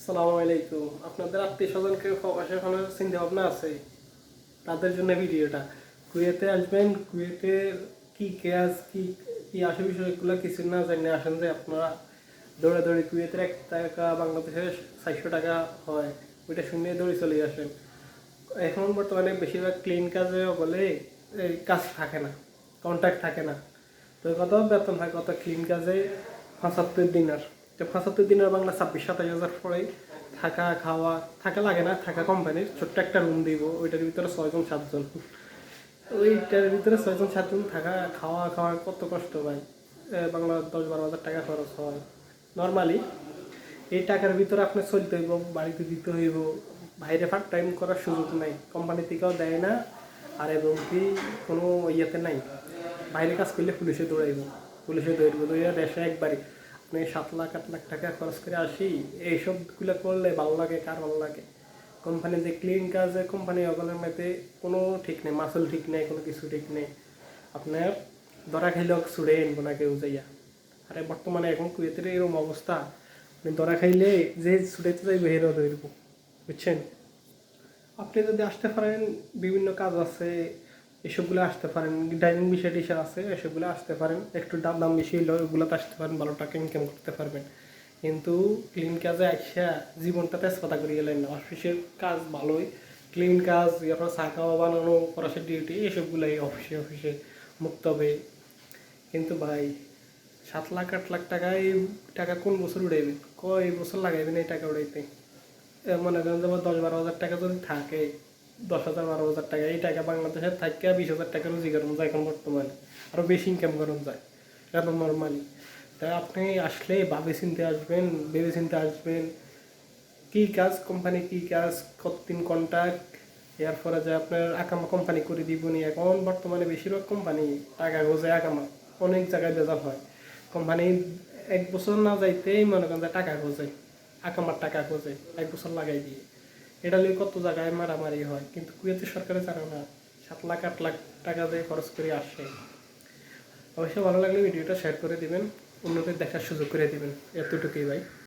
আসসালামু আলাইকুম। আপনাদের আত্মীয় স্বজনকে প্রবাসে কোনো চিন্তা ভাবনা আছে তাদের জন্য ভিডিওটা। কুয়েতে আসবেন, কুয়েতে কি কাজ কি কি আসে বিষয়গুলো কিছু না জানিয়ে আসেন যে আপনারা দৌড়াদৌড়ি কুয়েতের এক টাকা বাংলাদেশের চারশো টাকা হয়। ওইটা শুনে দৌড়ে চলে আসেন। এখন বর্তমানে বেশিরভাগ ক্লিন কাজে বলে এই কাজ থাকে না কন্ট্যাক্ট থাকে না। তো কত বেতন হয়, কত ক্লিন কাজে? পঁচাত্তর দিনার। পঁচাত্তর দিনের বাংলা ছাব্বিশ সাতাশ হাজার পরে থাকা, খাওয়া, থাকা লাগে না, থাকা কোম্পানির ছোট্ট একটা রুম দিব, ওইটার ভিতরে ছয়জন, সাতজন। ওইটার ভিতরে ছয়জন, সাতজন থাকা, খাওয়া খাওয়া কত কষ্ট ভাই? বাংলা দশ বারো হাজার টাকা খরচ হয়। নর্মালি এই টাকার ভিতরে আপনি চলতে হইব, বাড়িতে দিতে হইব। বাইরে পার্ট টাইম করার সুযোগ নাই। কোম্পানি থেকেও দেয় না, আর এবং কি কোনো ইয়েতে নাই। বাইরে কাজ করলে পুলিশে দৌড়াইব। পুলিশে দৌড়াইব দৌড়িয়ে দেশে একবারই আপনি সাত লাখ আট লাখ টাকা খরচ করে আসি। এইসবগুলো করলে ভালো লাগে, কার ভালো লাগে? কোম্পানি যে ক্লিন কাজে কোম্পানি অগলের মধ্যে কোনো ঠিক নেই, মাসুল ঠিক নেই, কোনো কিছু ঠিক নেই। আপনার ধরা খাইলেও ছুড়ে আনব না কেউ যাইয়া। আরে বর্তমানে এখন কুয়েতের এরকম অবস্থা, আপনি ধরা খাইলে যে ছুটাইতে যাইবে হেরো ধরব, বুঝছেন? আপনি যদি আসতে পারেন, বিভিন্ন কাজ আছে এসবগুলো আসতে পারেন ডাইনিং বিষয় টিষয় আছে, এসবগুলো আসতে পারেন। একটু দাম দাম বেশি হইলেও এগুলোতে আসতে পারেন, ভালো টাকা ইনকাম করতে পারবেন। কিন্তু ক্লিন কাজে আসা জীবনটা তেজপাতা করে গেলেন না। অফিসের কাজ ভালোই ক্লিন কাজ, এরপর চা খাওয়া, বানানো, পড়াশোনার ডিউটি এসবগুলোই অফিসে অফিসে মুক্ত হবে। কিন্তু ভাই, সাত লাখ, আট লাখ টাকা এই টাকা কোন বছর উড়াইবে? কয় বছর লাগাইবেন এই টাকা উড়াইতে? মনে করেন যে দশ বারো হাজার টাকা যদি থাকে দশ হাজার, বারো হাজার টাকা, এই টাকা বাংলাদেশে থাকে বিশ হাজার টাকা রুজি করানো যায় এখন বর্তমানে। আরও বেশি ইনকাম করানো যায়, এখন নর্মালি তাই আপনি আসলে ভাবে চিনতে আসবেন, ভেবে চিনতে আসবেন, কি কাজ কোম্পানি কি কাজ, কতদিন কন্ট্যাক্ট এরপরে যে আপনার আকামা কোম্পানি করে দিব নি এখন, বর্তমানে বেশিরভাগ কোম্পানি টাকা গোজে আকামা, অনেক জায়গায় বেজাল হয়। কোম্পানি এক বছর না যাইতেই মনে করেন যে টাকা গোজে আকামার টাকা গোজে এক বছর লাগাই দিয়ে। এটা নিয়ে কত জায়গায় মারামারি হয়, কিন্তু কুয়েতের সরকারে জানে না। সাত লাখ, আট লাখ টাকা দিয়ে খরচ করে আসে। অবশ্যই ভালো লাগলে ভিডিওটা শেয়ার করে দিবেন, অন্যদের দেখার সুযোগ করে দিবেন। এতটুকুই ভাই।